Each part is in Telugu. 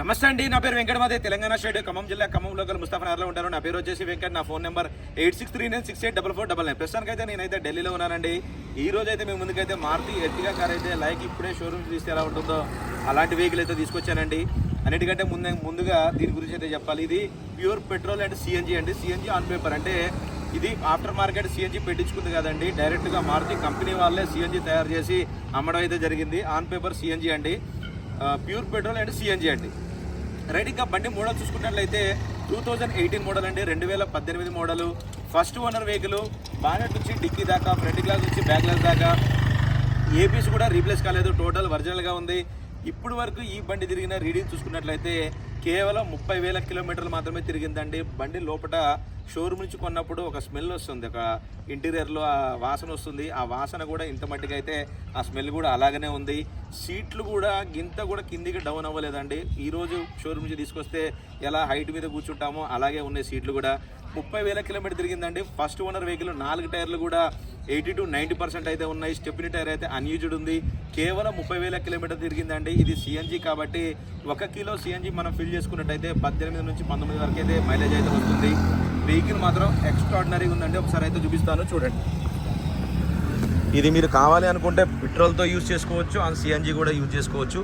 నమస్తే అండి నా పేరు వెంకటమాదే తెలంగాణ స్టేట్ ఖమ్మం జిల్లా ఖమ్మం లోకల్ ముస్తాఫనగర్లో ఉంటాను. నా పేరు వచ్చేసి వెంకట్ నా phone number eight six three nine six eight double four double nine. ప్రస్తుతానికైతే అయితే నేనైతే ఢిల్లీలో ఉన్నానండి. ఈ రోజు అయితే మేము ముందుకైతే మారుతి ఎర్టిగా కార్ అయితే లైక్ ఇప్పుడే షోరూమ్ తీస్తే ఎలా ఉంటుందో అలాంటి వెహికల్ అయితే తీసుకొచ్చానండి. అన్నిటికంటే ముందే ముందుగా దీని గురించి అయితే చెప్పాలి. ఇది ప్యూర్ పెట్రోల్ అండ్ సిఎన్జి అండి. సిఎన్జి ఆన్ పేపర్ అంటే ఇది ఆఫ్టర్ మార్కెట్ సిఎన్జి పెట్టించుకుంది కదండి. డైరెక్ట్గా మారుతి కంపెనీ వాళ్ళే సిఎన్జి తయారు చేసి అమ్మడం అయితే జరిగింది. ఆన్ పేపర్ సిఎన్జి అండి. ప్యూర్ పెట్రోల్ అండ్ సిఎన్జి అండి. రైట్ ఇంకా బండి మోడల్ చూసుకున్నట్లయితే టూ థౌజండ్ ఎయిటీన్ మోడల్ అండి రెండు వేల పద్దెనిమిది model. First owner vehicle bonnet నుంచి డిక్కీ దాకా ఫ్రంట్ గ్లాస్ నుంచి బ్యాక్ గ్లాస్ దాకా ఏపీస్ కూడా రీప్లేస్ కాలేదు టోటల్ ఒరిజినల్గా ఉంది. ఇప్పుడు వరకు ఈ బండి తిరిగిన రీడింగ్ చూసుకున్నట్లయితే కేవలం ముప్పై వేల కిలోమీటర్లు మాత్రమే తిరిగిందండి. బండి లోపల షోరూమ్ నుంచి కొన్నప్పుడు ఒక స్మెల్ వస్తుంది ఒక ఇంటీరియర్లో ఆ వాసన వస్తుంది. ఆ వాసన కూడా ఇంత మట్టిగా అయితే ఆ స్మెల్ కూడా అలాగనే ఉంది. సీట్లు కూడా గింత కూడా కిందికి డౌన్ అవ్వలేదండి. ఈరోజు షోరూమ్ నుంచి తీసుకొస్తే ఎలా హైట్ మీద కూర్చుంటామో అలాగే ఉన్నాయి సీట్లు కూడా. ముప్పై వేల కిలోమీటర్ తిరిగిందండి. ఫస్ట్ ఓనర్ వెహికల్ నాలుగు టైర్లు కూడా ఎయిటీ టు నైంటీ పర్సెంట్ అయితే ఉన్నాయి. స్టెప్ని టైర్ అయితే అన్యూజ్డ్ ఉంది. కేవలం ముప్పై వేల కిలోమీటర్ తిరిగిందండి. ఇది సిఎన్జి కాబట్టి ఒక కిలో సిఎన్జి మనం ఫిల్ చేసుకున్నట్టయితే పద్దెనిమిది నుంచి పంతొమ్మిది వరకు అయితే మైలేజ్ అయితే వస్తుంది. వెహికల్ మాత్రం ఎక్స్ట్రాడినరీ ఉందండి. ఒకసారి అయితే చూపిస్తాను. చూడండి. ఇది మీరు కావాలి అనుకుంటే పెట్రోల్తో యూజ్ చేసుకోవచ్చు అండ్ సిఎన్జి కూడా యూజ్ చేసుకోవచ్చు.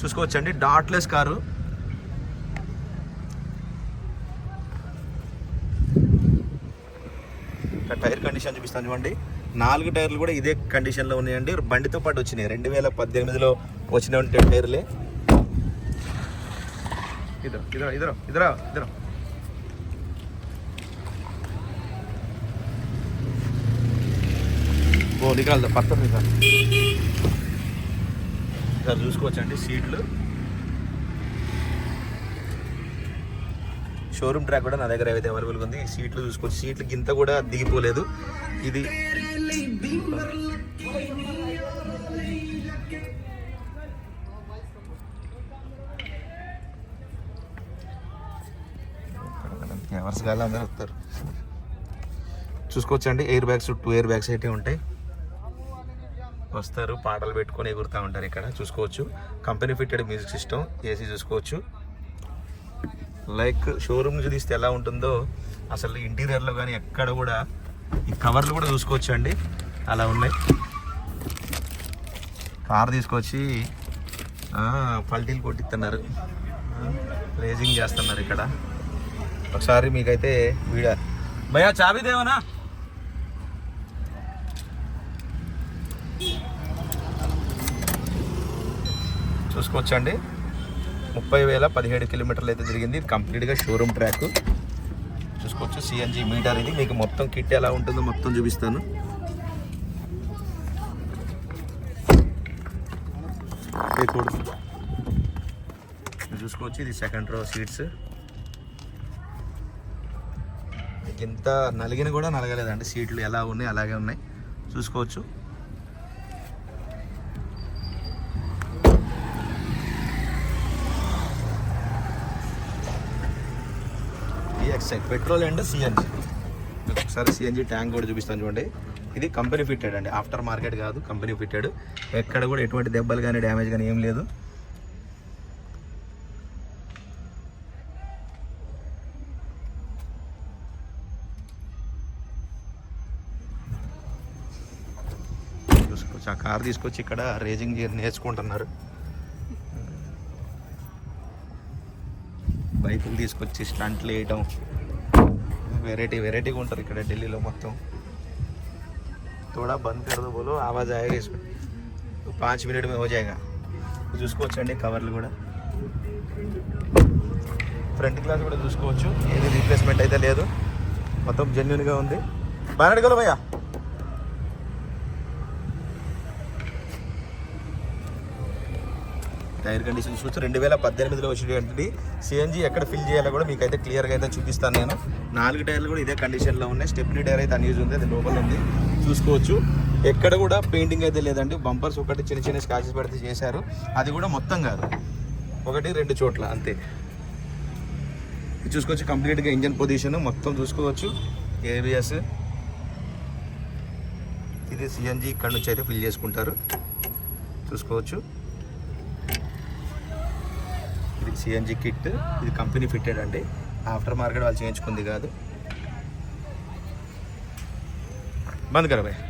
చూసుకోవచ్చు అండి డాట్లెస్ కారు. టైర్ కండిషన్ చూపిస్తాను చూడండి. నాలుగు టైర్లు కూడా ఇదే కండిషన్లో ఉన్నాయండి. బండితో పాటు వచ్చినాయి. రెండు వేల పద్దెనిమిదిలో వచ్చినటువంటి టైర్లే. ఇద్దరు ఇద్దరు ఇద్దరు ఇద్దరు ఇద్దరు ఓ నికాల్ పత్తం నికాల్ ఇక్కడ చూసుకోవచ్చండి సీట్లు. షోరూమ్ ట్రాక్ కూడా నా దగ్గర అయితే అవైలబుల్గా ఉంది సీట్లు చూసుకోవచ్చు. సీట్లు గింత కూడా దిగిపోలేదు. ఇది ఎవరి గాలి అందరూ వస్తారు. చూసుకోవచ్చండి. Air bags two air bags అయితే ఉంటాయి. వస్తారు పాటలు పెట్టుకొని ఎగురుతూ ఉంటారు ఇక్కడ చూసుకోవచ్చు. Company fitted music system AC చూసుకోవచ్చు. లైక్ షోరూమ్ నుంచి తీస్తే ఎలా ఉంటుందో అసలు ఇంటీరియర్లో కానీ ఎక్కడ కూడా ఈ కవర్లు కూడా చూసుకోవచ్చు అండి. అలా ఉన్నాయి. కార్ తీసుకొచ్చి పల్టీలు కొట్టిస్తున్నారు. రేజింగ్ చేస్తున్నారు ఇక్కడ. ఒకసారి మీకైతే వీడ భయా చాబీ దేవనా? చూసుకోవచ్చండి. ముప్పై వేల పదిహేడు కిలోమీటర్లు అయితే జరిగింది. ఇది కంప్లీట్గా షోరూమ్ ట్రాక్. చూసుకోవచ్చు సిఎన్జి మీటర్ ఇది. మీకు మొత్తం కిట్ ఎలా ఉంటుందో మొత్తం చూపిస్తాను. చూసుకోవచ్చు ఇది సెకండ్ రో సీట్స్ మీకు ఇంత నలిగిన కూడా నలగలేదండి. సీట్లు ఎలా ఉన్నాయి అలాగే ఉన్నాయి. చూసుకోవచ్చు. ఈఎక్స్ఐ పెట్రోల్ అండ్ సిఎన్జి ఒకసారి సిఎన్జి ట్యాంక్ కూడా చూపిస్తాను చూడండి. ఇది కంపెనీ ఫిట్టెడ్ అండి. ఆఫ్టర్ మార్కెట్ కాదు కంపెనీ ఫిట్టెడ్ ఎక్కడ కూడా ఎటువంటి దెబ్బలు కానీ డ్యామేజ్ కానీ ఏం లేదు. చూసుకోవచ్చు ఆ కార్ తీసుకొచ్చి ఇక్కడ రేజింగ్ నేర్చుకుంటున్నారు. బైకులు తీసుకొచ్చి స్టంట్లు వేయటం వెరైటీ వెరైటీగా ఉంటారు ఇక్కడ ఢిల్లీలో మొత్తం थोड़ा बंद कर दो बोलो आवाज़ आएगा इसमें तो पाँच मिनट में हो जाएगा చూసుకోవచ్చండి కవర్లు కూడా ఫ్రంట్ గ్లాస్ కూడా చూసుకోవచ్చు ఏది రీప్లేస్మెంట్ అయితే లేదు మొత్తం జెన్యున్గా ఉంది బాగా అడగలు భయ్యా టైర్ కండిషన్ చూసి రెండు వేల పద్దెనిమిదిలో వచ్చినటువంటి సిఎన్జి ఎక్కడ ఫిల్ చేయాలో కూడా మీకు అయితే క్లియర్గా అయితే చూపిస్తాను నేను. నాలుగు టైర్లు కూడా ఇదే కండిషన్లో ఉన్నాయి. స్టెప్నీ టైర్ అయితే అన్యూజ్ ఉంది. అది లోపల ఉంది. చూసుకోవచ్చు. ఎక్కడ కూడా పెయింటింగ్ అయితే లేదండి. బంపర్స్ ఒకటి చిన్న చిన్న స్కాచెస్ పెడితే చేశారు. అది కూడా మొత్తం కాదు. ఒకటి రెండు చోట్ల అంతే. చూసుకోవచ్చు కంప్లీట్గా ఇంజన్ పొజిషన్ మొత్తం చూసుకోవచ్చు. ఏబిఎస్ ఇది సిఎన్జి ఇక్కడ నుంచి అయితే ఫిల్ చేసుకుంటారు. చూసుకోవచ్చు ఇది సిఎన్జి కిట్ ఇది కంపెనీ ఫిట్టెడ్ అండి. ఆఫ్టర్ మార్కెట్ వాళ్ళు చేయించుకుంది కాదు. బంద్ కర భాయ్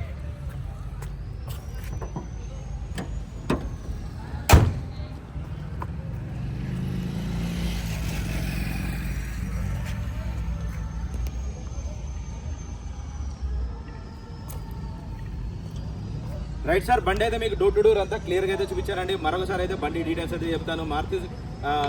రైట్ సార్ బండి అయితే మీకు డోర్ టు డోర్ అంతా క్లియర్గా అయితే చూపించారండి. మరొకసారి అయితే బండి డీటెయిల్స్ అయితే చెప్తాను. మారుతి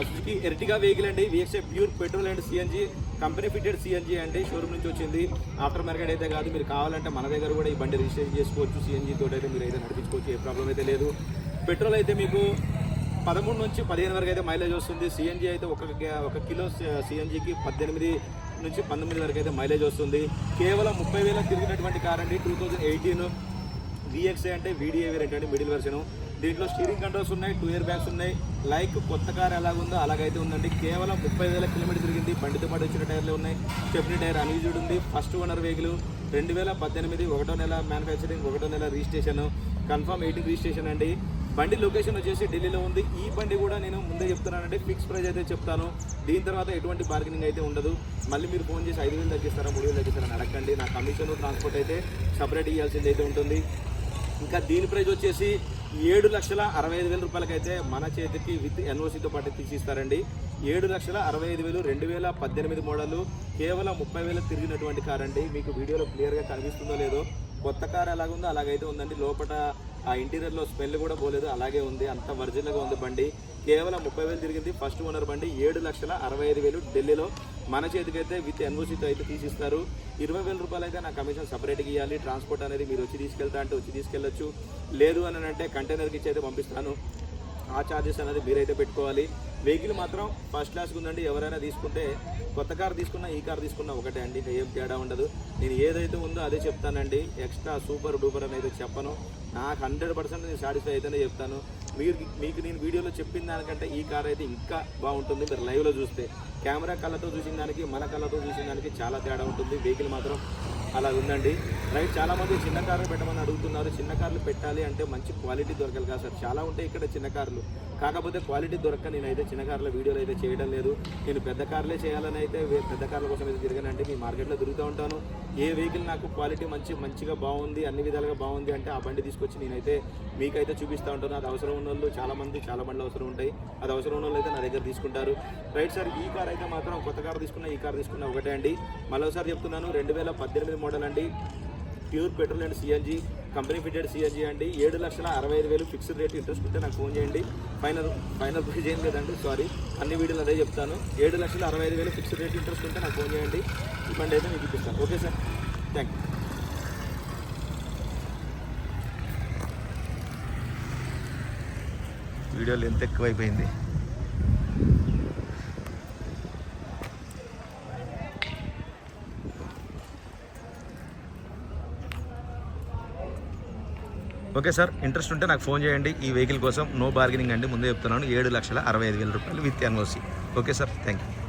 సుజుకి ఎర్టిగా వెహికల్ అండి. VSA pure petrol and CNG company fitted CNG అండి. షోరూమ్ నుంచి వచ్చింది. ఆఫ్టర్ మార్కెట్ అయితే కాదు మీరు కావాలంటే మన దగ్గర కూడా ఈ బండి రిజిస్ట్రేషన్ చేసుకోవచ్చు. సిఎన్జి తోటి అయితే మీరు అయితే నడిపించుకోవచ్చు ఏ ప్రాబ్లం అయితే లేదు. పెట్రోల్ అయితే మీకు పదమూడు నుంచి పదిహేను వరకు అయితే మైలేజ్ వస్తుంది. సిఎన్జి అయితే ఒక ఒక కిలో సిఎన్జికి పద్దెనిమిది నుంచి పంతొమ్మిది వరకు అయితే మైలేజ్ వస్తుంది. కేవలం ముప్పై వేల తిరిగినటువంటి కార్ అండి. టూ థౌజండ్ ఎయిటీన్ విఎక్స్ఐ అంటే వీడియో వేరియంట్ అండి మిడిల్ వెర్షన్ దీంట్లో స్టీరింగ్ కంట్రోల్స్ ఉన్నాయి టూ ఇయర్ బ్యాగ్స్ ఉన్నాయి. లైక్ కొత్త కార్ ఎలాగుందో అలాగైతే ఉందండి. కేవలం ముప్పై వేల కిలోమీటర్ తిరిగింది. బండితో పాటు వచ్చిన టైర్లు ఉన్నాయి. చెప్పిన టైర్ అన్యూజ్డ్ ఉంది. ఫస్ట్ ఓనర్ వెహికల్ రెండు వేల పద్దెనిమిది ఒకటో నెల మ్యానుఫ్యాక్చరింగ్ ఒకటో నెల రిజిస్ట్రేషన్ కన్ఫర్మ్ ఎయిటీన్ రిజిస్ట్రేషన్ అండి. బండి లొకేషన్ వచ్చేసి ఢిల్లీలో ఉంది. ఈ బండి కూడా నేను ముందే చెప్తున్నానండి. ఫిక్స్ ప్రైస్ అయితే చెప్తాను. దీని తర్వాత ఎటువంటి బార్గెనింగ్ అయితే ఉండదు. మళ్ళీ మీరు ఫోన్ చేసి ఐదు వేలు తగ్గిస్తారా మూడు వేలు తగ్గిస్తారా అడగండి. నా కమిషన్ ట్రాన్స్పోర్ట్ అయితే సపరేట్ ఇవ్వాల్సింది అయితే ఉంటుంది. ఇంకా దీని ప్రైజ్ వచ్చేసి ఏడు లక్షల అరవై ఐదు వేల రూపాయలకైతే మన చేతికి విత్ ఎన్ఓసితో పాటు తీసిస్తారండి ఏడు లక్షల అరవై ఐదు వేలు రెండు వేల పద్దెనిమిది మోడలు కేవలం ముప్పై వేలు తిరిగినటువంటి కార్ అండి. మీకు వీడియోలో క్లియర్గా కనిపిస్తుందో లేదో కొత్త కార్ ఎలాగుందో అలాగైతే ఉందండి. లోపల ఆ ఇంటీరియర్లో స్మెల్ కూడా పోలేదు అలాగే ఉంది. అంత ఒరిజినల్గా ఉంది బండి. కేవలం ముప్పై వేలు తిరిగింది ఫస్ట్ ఓనర్ బండి ఏడు లక్షల అరవై ఐదు వేలు ఢిల్లీలో. మన చేతికైతే విత్ ఎన్ఓసీతో అయితే తీసిస్తారు. ఇరవై వేల రూపాయలు అయితే నా కమిషన్ సపరేట్గా ఇవ్వాలి. ట్రాన్స్పోర్ట్ అనేది మీరు వచ్చి తీసుకెళ్తా అంటే వచ్చి తీసుకెళ్ళొచ్చు. లేదు అని అంటే కంటైనర్కి ఇచ్చి అయితే పంపిస్తాను. ఆ ఛార్జెస్ అనేది మీరైతే పెట్టుకోవాలి. వెహికల్ మాత్రం ఫస్ట్ క్లాస్కి ఉందండి. ఎవరైనా తీసుకుంటే కొత్త కార్ తీసుకున్నా ఈ కార్ తీసుకున్నా ఒకటే అండి. ఏం తేడా ఉండదు. నేను ఏదైతే ఉందో అదే చెప్తానండి. ఎక్స్ట్రా సూపర్ డూపర్ అనేది చెప్పను. నాకు హండ్రెడ్ పర్సెంట్ నేను సాటిస్ఫై అయితేనే చెప్తాను. మీరు మీకు నేను వీడియోలో చెప్పిన దానికంటే ఈ కార్ అయితే ఇంకా బాగుంటుంది. మీరు లైవ్లో చూస్తే కెమెరా కళ్ళతో చూసిన దానికి మన కళ్ళతో చూసిన దానికి చాలా తేడా ఉంటుంది. వెహికల్ మాత్రం అలా ఉందండి. రైట్ చాలా మంది చిన్న కార్లు పెట్టమని అడుగుతున్నారు. చిన్న కార్లు పెట్టాలి అంటే మంచి క్వాలిటీ దొరకాలి కదా సార్. చాలా ఉంటాయి ఇక్కడ చిన్న కార్లు. కాకపోతే క్వాలిటీ దొరక్క నేనైతే చిన్న కార్ల వీడియోలు అయితే చేయడం లేదు. నేను పెద్ద కార్లే చేయాలని అయితే పెద్ద కార్ల కోసం అయితే తిరగానంటే మీ మార్కెట్లో తిరుగుతూ ఉంటాను. ఏ వెహికల్ నాకు క్వాలిటీ మంచి మంచిగా బాగుంది అన్ని విధాలుగా బాగుంది అంటే ఆ బండి తీసుకొచ్చి నేనైతే మీకైతే చూపిస్తూ ఉంటాను. అది అవసరం ఉన్న వాళ్ళు చాలా మంది చాలా బండ్లు అవసరం ఉంటాయి. అది అవసరం ఉన్న వాళ్ళు అయితే నా దగ్గర తీసుకుంటారు. రైట్ సార్ ఈ కార్ అయితే మాత్రం కొత్త కార్ తీసుకున్నా ఈ కార్ తీసుకున్నా ఒకటే అండి. మరోసారి చెప్తున్నాను రెండు వేల పద్దెనిమిది మోడల్ అండి. Pure petrol and CNG company fitted CNG అండి. ఏడు లక్షల అరవై ఐదు వేలు ఫిక్స్డ్ రేట్ ఇంట్రెస్ట్ ఉంటే నాకు ఫోన్ చేయండి. ఫైనల్ ఫైనల్ ప్రైజ్ ఏం లేదండి సారీ. అన్ని వీడియోలు అదే చెప్తాను. ఏడు లక్షల అరవై ఐదు వేలు ఫిక్స్డ్ రేట్ ఇంట్రెస్ట్ ఉంటే నాకు ఫోన్ చేయండి. రిఫండ్ అయితే మీకు ఇప్పిస్తాను. Okay sir. థ్యాంక్ యూ వీడియోలు ఎంత ఎక్కువైపోయింది. ఓకే సార్ ఇంట్రెస్ట్ ఉంటే నాకు ఫోన్ చేయండి. ఈ వెహికల్ కోసం నో బార్గెనింగ్ అండి. ముందే చెప్తున్నాను ఏడు లక్షల అరవై ఐదు వేల రూపాయలు with NOC. Okay sir thank you